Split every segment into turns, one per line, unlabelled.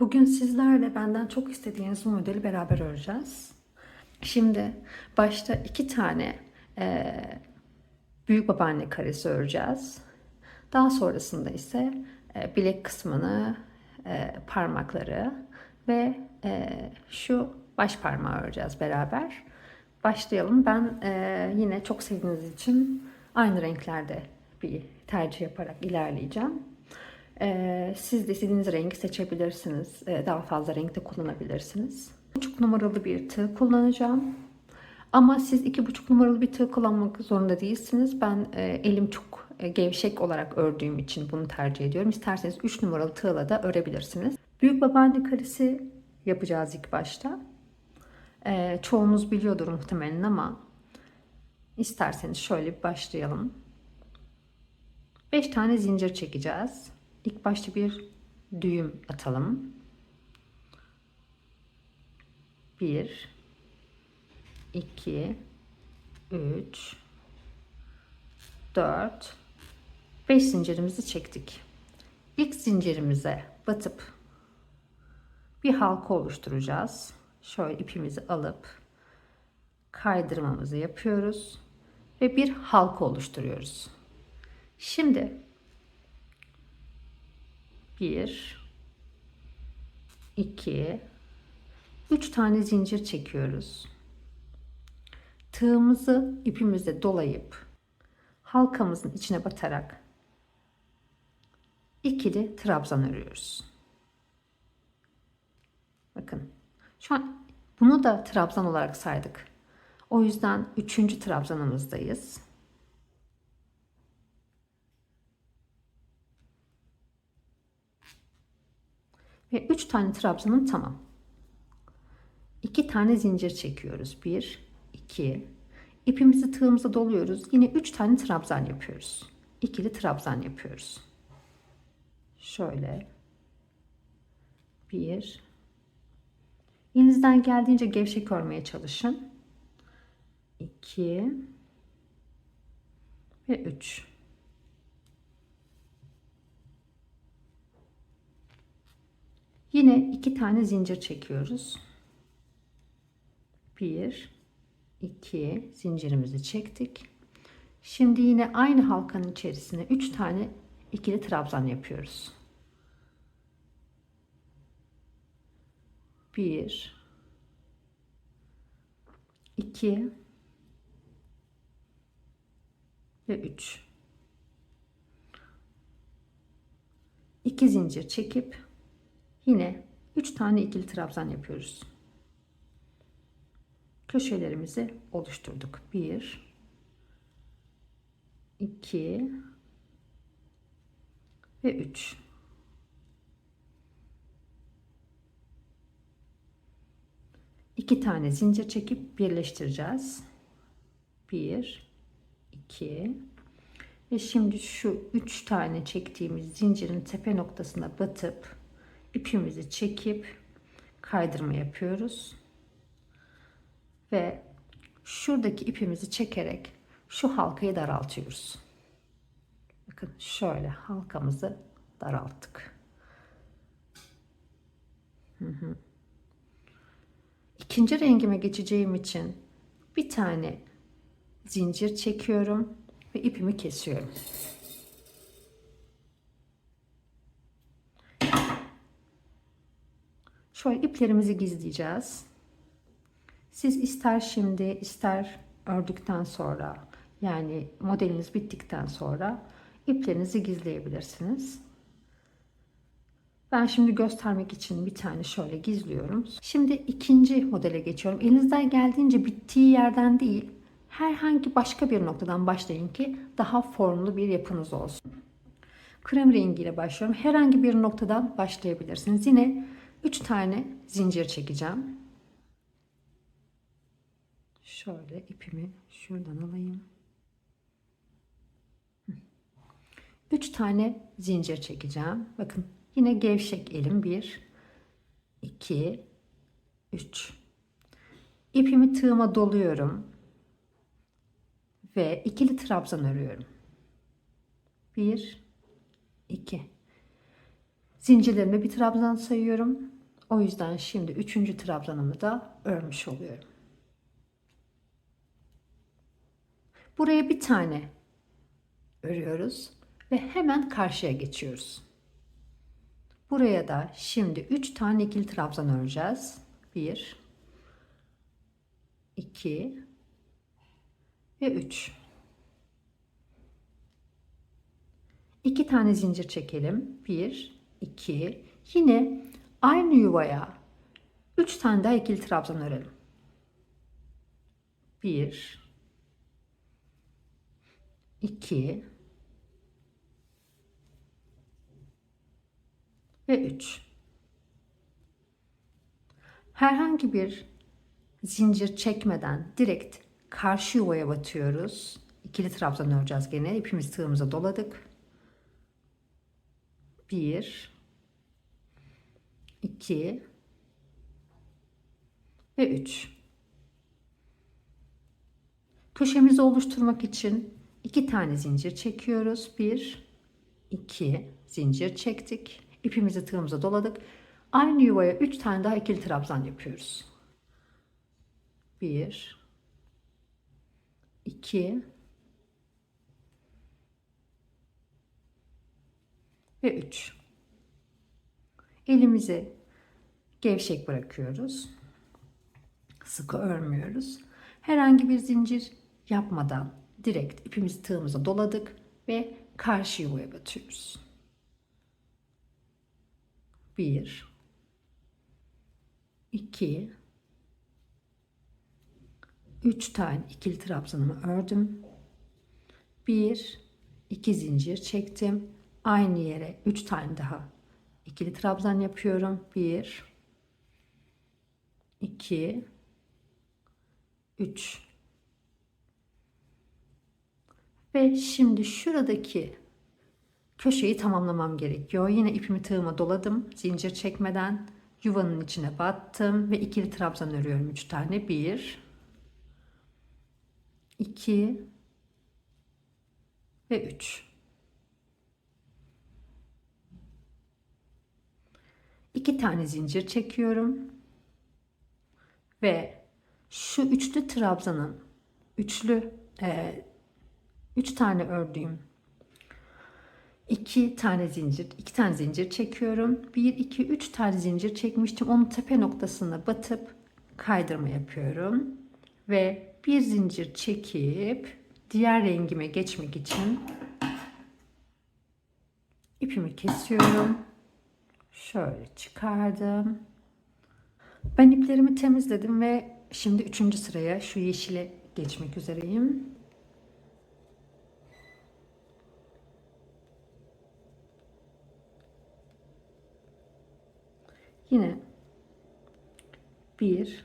Bugün sizlerle benden çok istediğiniz modeli beraber öreceğiz. Şimdi başta iki tane eee büyük babaanne karesi öreceğiz. Daha sonrasında ise e, bilek kısmını, e, parmakları ve e, şu baş parmağı öreceğiz beraber. Başlayalım. Ben e, yine çok sevdiğiniz için aynı renklerde bir tercih yaparak ilerleyeceğim. E, siz de istediğiniz rengi seçebilirsiniz. E, daha fazla renkte kullanabilirsiniz. Buçuk numaralı bir tığ kullanacağım. Ama siz iki buçuk numaralı bir tığ kullanmak zorunda değilsiniz. Ben e, elim çok e, gevşek olarak ördüğüm için bunu tercih ediyorum. İsterseniz 3 numaralı tığla da örebilirsiniz. Büyük babaanne karesi yapacağız ilk başta. E, çoğunuz biliyordur muhtemelen ama isterseniz şöyle bir başlayalım. 5 tane zincir çekeceğiz. İlk başta bir düğüm atalım. 1 2 3 4 5 zincirimizi çektik. İlk zincirimize batıp bir halka oluşturacağız. Şöyle ipimizi alıp kaydırmamızı yapıyoruz ve bir halka oluşturuyoruz. Şimdi 1 2 3 tane zincir çekiyoruz tığımızı ipimize dolayıp halkamızın içine batarak ikili trabzan örüyoruz. Bakın şu an bunu da trabzan olarak saydık. O yüzden üçüncü trabzanımızdayız. Ve üç tane trabzanım tamam. İki tane zincir çekiyoruz. Bir, 2 ipimizi tığımıza doluyoruz. Yine 3 tane trabzan yapıyoruz. İkili trabzan yapıyoruz. Şöyle 1 Elinizden geldiğince gevşek örmeye çalışın. 2 ve 3 Yine iki tane zincir çekiyoruz. 1 2 zincirimizi çektik. Şimdi yine aynı halkanın içerisine 3 tane ikili trabzan yapıyoruz. 1 2 ve 3 2 zincir çekip yine 3 tane ikili trabzan yapıyoruz köşelerimizi oluşturduk. 1 2 ve 3 2 tane zincir çekip birleştireceğiz. 1 2 ve şimdi şu 3 tane çektiğimiz zincirin tepe noktasına batıp ipimizi çekip kaydırma yapıyoruz ve şuradaki ipimizi çekerek şu halkayı daraltıyoruz. Bakın şöyle halkamızı daralttık. Hı hı. İkinci rengime geçeceğim için bir tane zincir çekiyorum ve ipimi kesiyorum. Şöyle iplerimizi gizleyeceğiz. Siz ister şimdi ister ördükten sonra yani modeliniz bittikten sonra iplerinizi gizleyebilirsiniz. Ben şimdi göstermek için bir tane şöyle gizliyorum. Şimdi ikinci modele geçiyorum. Elinizden geldiğince bittiği yerden değil, herhangi başka bir noktadan başlayın ki daha formlu bir yapınız olsun. Krem rengiyle başlıyorum. Herhangi bir noktadan başlayabilirsiniz. Yine 3 tane zincir çekeceğim. Şöyle ipimi şuradan alayım. Üç tane zincir çekeceğim. Bakın yine gevşek elim. Bir, iki, üç. İpimi tığıma doluyorum. Ve ikili trabzan örüyorum. Bir, iki. Zincirlerime bir trabzan sayıyorum. O yüzden şimdi üçüncü trabzanımı da örmüş oluyorum. Buraya bir tane örüyoruz ve hemen karşıya geçiyoruz. Buraya da şimdi 3 tane ikili trabzan öreceğiz. 1 2 ve 3. 2 tane zincir çekelim. 1 2 yine aynı yuvaya 3 tane daha ikili trabzan örelim. 1 2 ve 3. Herhangi bir zincir çekmeden direkt karşı yuvaya batıyoruz. İkili trabzan öreceğiz gene. İpimizi tığımıza doladık. 1 2 ve 3. Köşemizi oluşturmak için iki tane zincir çekiyoruz. 1 2 zincir çektik. İpimizi tığımıza doladık. Aynı yuvaya 3 tane daha ikili trabzan yapıyoruz. 1 2 ve 3. Elimizi gevşek bırakıyoruz. Sıkı örmüyoruz. Herhangi bir zincir yapmadan direkt ipimizi tığımıza doladık ve karşı yuvaya batıyoruz. 1 2 3 tane ikili trabzanımı ördüm. 1 2 zincir çektim. Aynı yere 3 tane daha ikili trabzan yapıyorum. 1 2 3 ve şimdi şuradaki köşeyi tamamlamam gerekiyor. Yine ipimi tığıma doladım. Zincir çekmeden yuvanın içine battım ve ikili trabzan örüyorum 3 tane. 1 2 ve 3. İki tane zincir çekiyorum. Ve şu üçlü trabzanın üçlü e, üç tane ördüğüm iki tane zincir, iki tane zincir çekiyorum. Bir, iki, üç tane zincir çekmiştim. Onun tepe noktasına batıp kaydırma yapıyorum. Ve bir zincir çekip diğer rengime geçmek için ipimi kesiyorum. Şöyle çıkardım. Ben iplerimi temizledim ve şimdi üçüncü sıraya şu yeşile geçmek üzereyim. Yine 1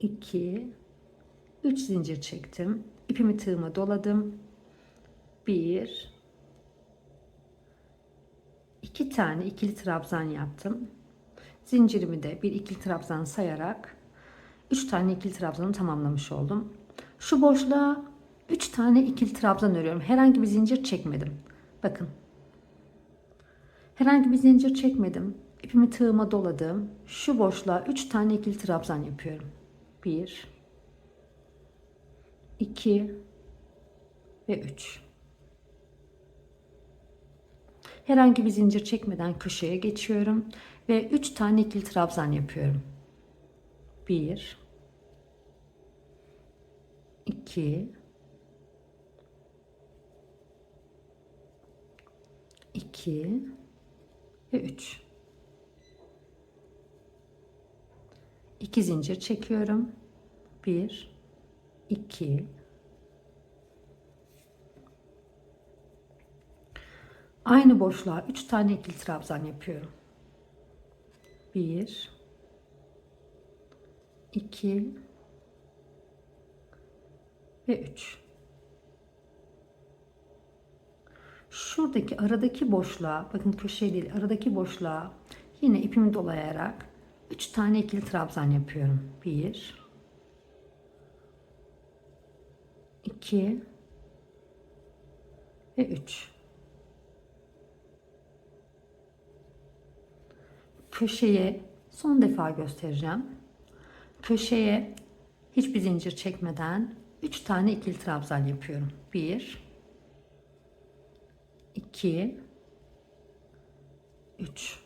2 3 zincir çektim. İpimi tığıma doladım. 1 2 tane ikili trabzan yaptım. Zincirimi de bir ikili trabzan sayarak 3 tane ikili trabzanı tamamlamış oldum. Şu boşluğa 3 tane ikili trabzan örüyorum. Herhangi bir zincir çekmedim. Bakın. Herhangi bir zincir çekmedim. İpimi tığıma doladım. Şu boşluğa 3 tane ikili trabzan yapıyorum. 1 2 ve 3. Herhangi bir zincir çekmeden köşeye geçiyorum ve 3 tane ikili trabzan yapıyorum. 1 2 2 ve 3. 2 zincir çekiyorum. 1 2 Aynı boşluğa 3 tane ikili trabzan yapıyorum. 1 2 ve 3 Şuradaki aradaki boşluğa, bakın köşe değil, aradaki boşluğa yine ipimi dolayarak 3 tane ikili trabzan yapıyorum. 1 2 ve 3 köşeye son defa göstereceğim. Köşeye hiçbir zincir çekmeden 3 tane ikili trabzan yapıyorum. 1 2 3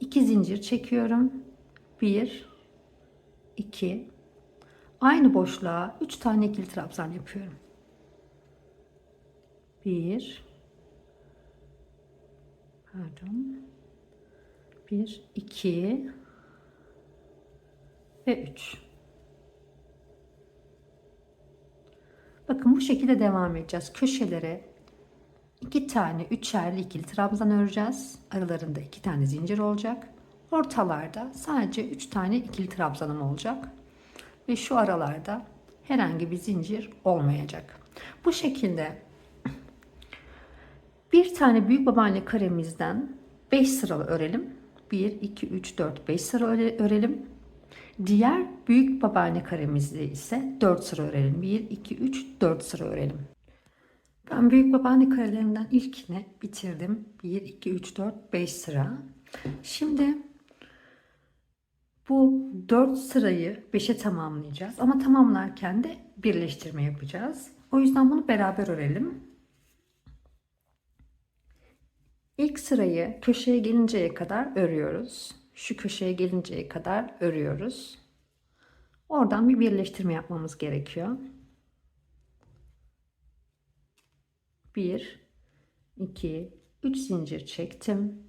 2 zincir çekiyorum. 1 2 aynı boşluğa 3 tane ikili trabzan yapıyorum. 1 pardon 1 2 ve 3 Bakın bu şekilde devam edeceğiz. Köşelere iki tane üçerli ikili trabzan öreceğiz. Aralarında iki tane zincir olacak. Ortalarda sadece üç tane ikili trabzanım olacak. Ve şu aralarda herhangi bir zincir olmayacak. Bu şekilde bir tane büyük babaanne karemizden 5 sıralı örelim. 1, 2, 3, 4, 5 sıra öre- örelim. Diğer büyük babaanne karemizde ise 4 sıra örelim. 1, 2, 3, 4 sıra örelim. Ben büyük babaanne karelerinden ilkini bitirdim. 1, 2, 3, 4, 5 sıra. Şimdi bu 4 sırayı 5'e tamamlayacağız. Ama tamamlarken de birleştirme yapacağız. O yüzden bunu beraber örelim. İlk sırayı köşeye gelinceye kadar örüyoruz. Şu köşeye gelinceye kadar örüyoruz. Oradan bir birleştirme yapmamız gerekiyor. 1 2 3 zincir çektim.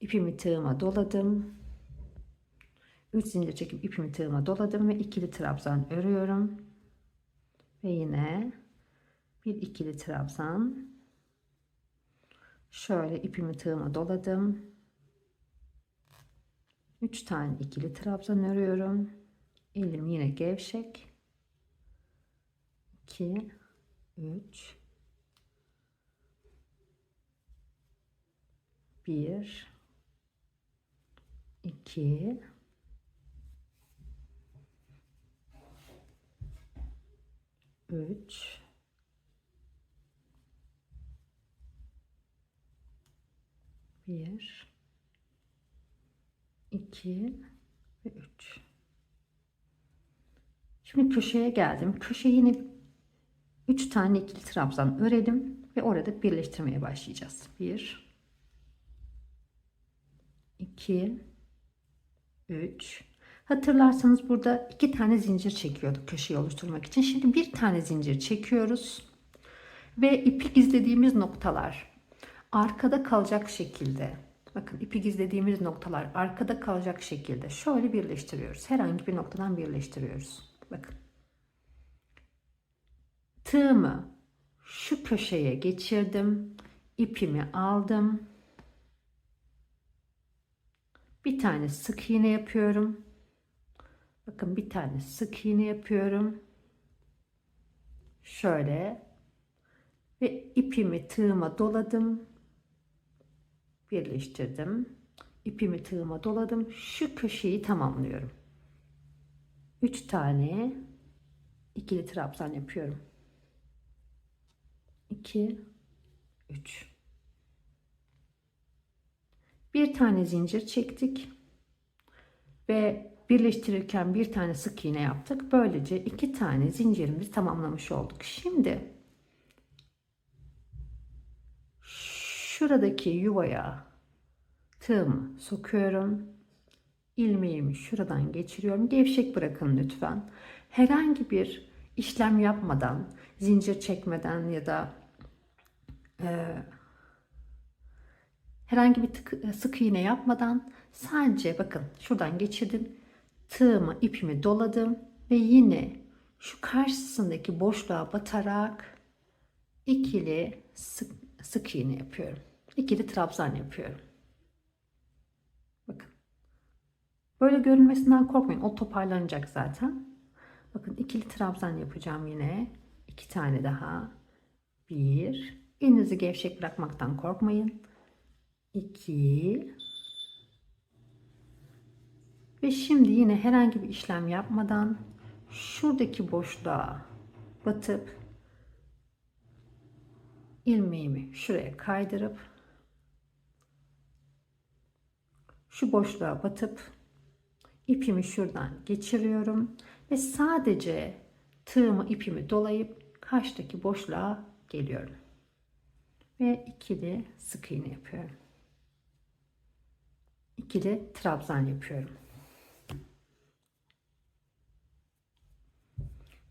İpimi tığıma doladım. 3 zincir çekip ipimi tığıma doladım ve ikili trabzan örüyorum. Ve yine bir ikili trabzan Şöyle ipimi tığıma doladım. 3 tane ikili trabzan örüyorum. Elim yine gevşek. 2 3 1 2 3 1 2 ve 3 Şimdi köşeye geldim. Köşeye yine 3 tane ikili trabzan örelim ve orada birleştirmeye başlayacağız. 1 2 3 Hatırlarsanız burada iki tane zincir çekiyorduk köşeyi oluşturmak için. Şimdi bir tane zincir çekiyoruz. Ve ipi gizlediğimiz noktalar arkada kalacak şekilde bakın ipi gizlediğimiz noktalar arkada kalacak şekilde şöyle birleştiriyoruz. Herhangi bir noktadan birleştiriyoruz. Bakın. Tığımı şu köşeye geçirdim. ipimi aldım. Bir tane sık iğne yapıyorum. Bakın bir tane sık iğne yapıyorum. Şöyle ve ipimi tığıma doladım birleştirdim. İpimi tığıma doladım. Şu köşeyi tamamlıyorum. 3 tane ikili trabzan yapıyorum. 2 3 Bir tane zincir çektik ve birleştirirken bir tane sık iğne yaptık. Böylece iki tane zincirimizi tamamlamış olduk. Şimdi şuradaki yuvaya tığımı sokuyorum. ilmeğimi şuradan geçiriyorum. Gevşek bırakın lütfen. Herhangi bir işlem yapmadan, zincir çekmeden ya da e, herhangi bir tık, sık iğne yapmadan sadece bakın şuradan geçirdim. Tığımı, ipimi doladım ve yine şu karşısındaki boşluğa batarak ikili sık, sık iğne yapıyorum ikili trabzan yapıyorum. Bakın. Böyle görünmesinden korkmayın. O toparlanacak zaten. Bakın ikili trabzan yapacağım yine. iki tane daha. Bir. Elinizi gevşek bırakmaktan korkmayın. İki. Ve şimdi yine herhangi bir işlem yapmadan şuradaki boşluğa batıp ilmeğimi şuraya kaydırıp şu boşluğa batıp ipimi şuradan geçiriyorum ve sadece tığımı ipimi dolayıp karşıdaki boşluğa geliyorum. Ve ikili sık iğne yapıyorum. İkili trabzan yapıyorum.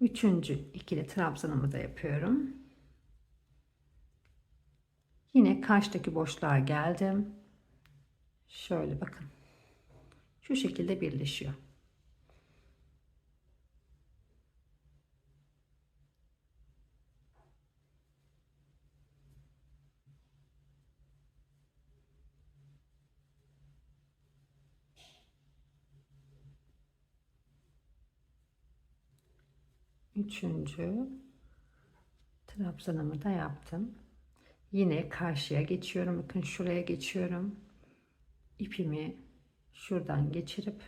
Üçüncü ikili trabzanımı da yapıyorum. Yine karşıdaki boşluğa geldim. Şöyle bakın. Şu şekilde birleşiyor. Üçüncü trabzanımı da yaptım. Yine karşıya geçiyorum. Bakın şuraya geçiyorum. İpimi şuradan geçirip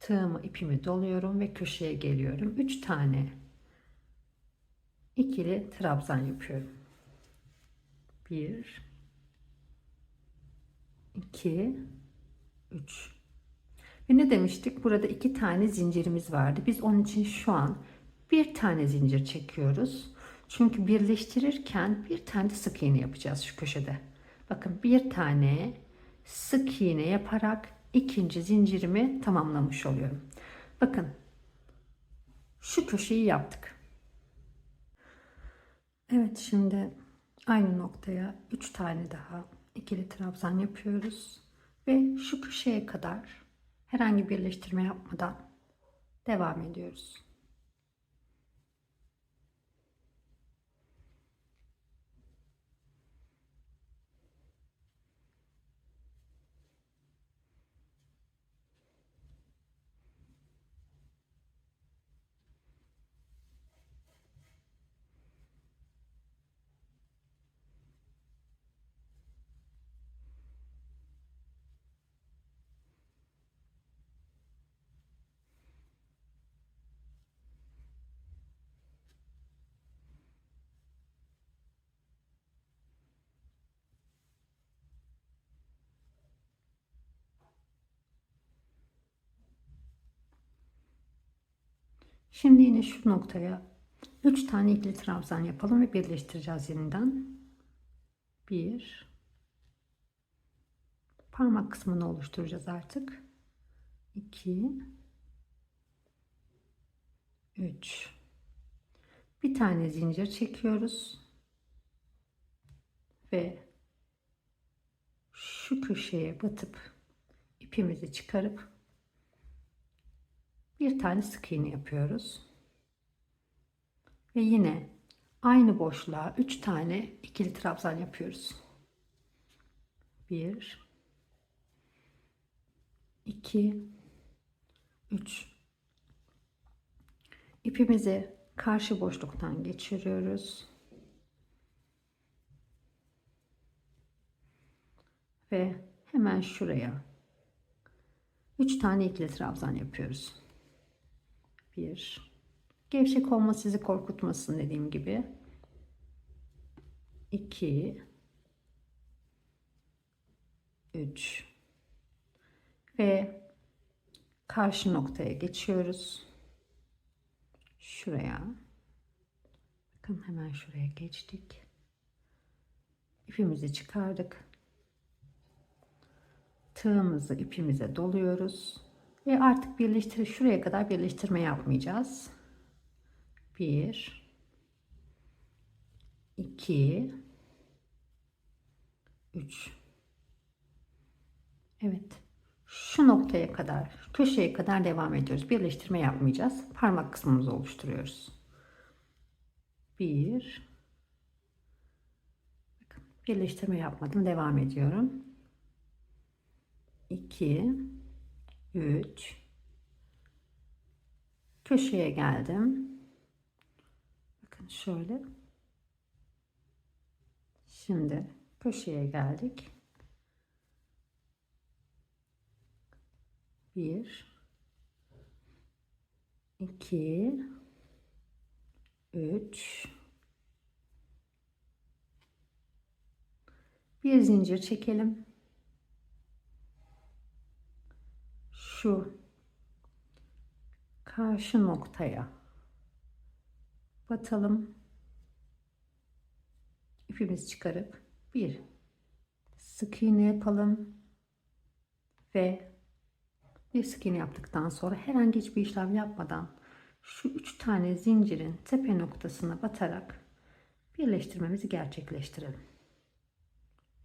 tığımı ipimi doluyorum ve köşeye geliyorum. Üç tane ikili trabzan yapıyorum. Bir, iki, üç. Ve ne demiştik? Burada iki tane zincirimiz vardı. Biz onun için şu an bir tane zincir çekiyoruz. Çünkü birleştirirken bir tane sık iğne yapacağız şu köşede. Bakın bir tane sık iğne yaparak ikinci zincirimi tamamlamış oluyorum. Bakın şu köşeyi yaptık. Evet şimdi aynı noktaya 3 tane daha ikili trabzan yapıyoruz ve şu köşeye kadar herhangi birleştirme yapmadan devam ediyoruz. Şimdi yine şu noktaya 3 tane ikili trabzan yapalım ve birleştireceğiz yeniden. 1 parmak kısmını oluşturacağız artık. 2 3 bir tane zincir çekiyoruz ve şu köşeye batıp ipimizi çıkarıp bir tane sık iğne yapıyoruz. Ve yine aynı boşluğa 3 tane ikili trabzan yapıyoruz. 1 2 3 İpimizi karşı boşluktan geçiriyoruz. Ve hemen şuraya 3 tane ikili trabzan yapıyoruz. 1 Gevşek olma sizi korkutmasın dediğim gibi. 2 3 ve karşı noktaya geçiyoruz. Şuraya. Bakın hemen şuraya geçtik. İpimizi çıkardık. Tığımızı ipimize doluyoruz. Ve artık birleştir şuraya kadar birleştirme yapmayacağız. 1 2 3 Evet. Şu noktaya kadar, köşeye kadar devam ediyoruz. Birleştirme yapmayacağız. Parmak kısmımızı oluşturuyoruz. 1 Birleştirme yapmadım. Devam ediyorum. 2 3 köşeye geldim. Bakın şöyle. Şimdi köşeye geldik. Bir, iki, üç, bir zincir çekelim. Şu karşı noktaya batalım. İpimizi çıkarıp bir sık iğne yapalım ve bir sık iğne yaptıktan sonra herhangi hiçbir işlem yapmadan şu üç tane zincirin tepe noktasına batarak birleştirmemizi gerçekleştirelim.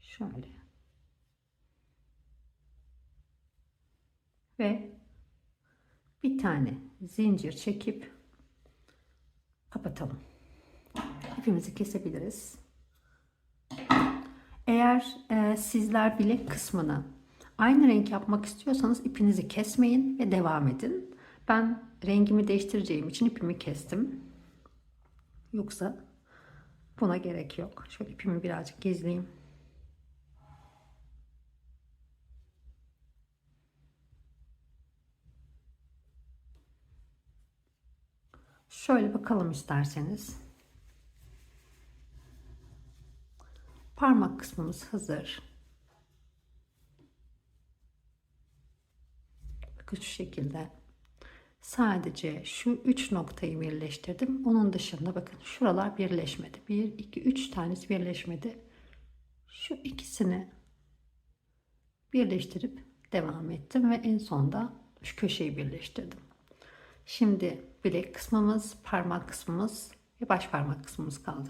Şöyle. Ve bir tane zincir çekip kapatalım. İpimizi kesebiliriz. Eğer e, sizler bilek kısmını aynı renk yapmak istiyorsanız ipinizi kesmeyin ve devam edin. Ben rengimi değiştireceğim için ipimi kestim. Yoksa buna gerek yok. Şöyle ipimi birazcık gezleyeyim. Şöyle bakalım isterseniz. Parmak kısmımız hazır. Bakın şu şekilde. Sadece şu üç noktayı birleştirdim. Onun dışında bakın şuralar birleşmedi. Bir, iki, üç tanesi birleşmedi. Şu ikisini birleştirip devam ettim ve en sonda şu köşeyi birleştirdim. Şimdi bilek kısmımız, parmak kısmımız ve baş parmak kısmımız kaldı.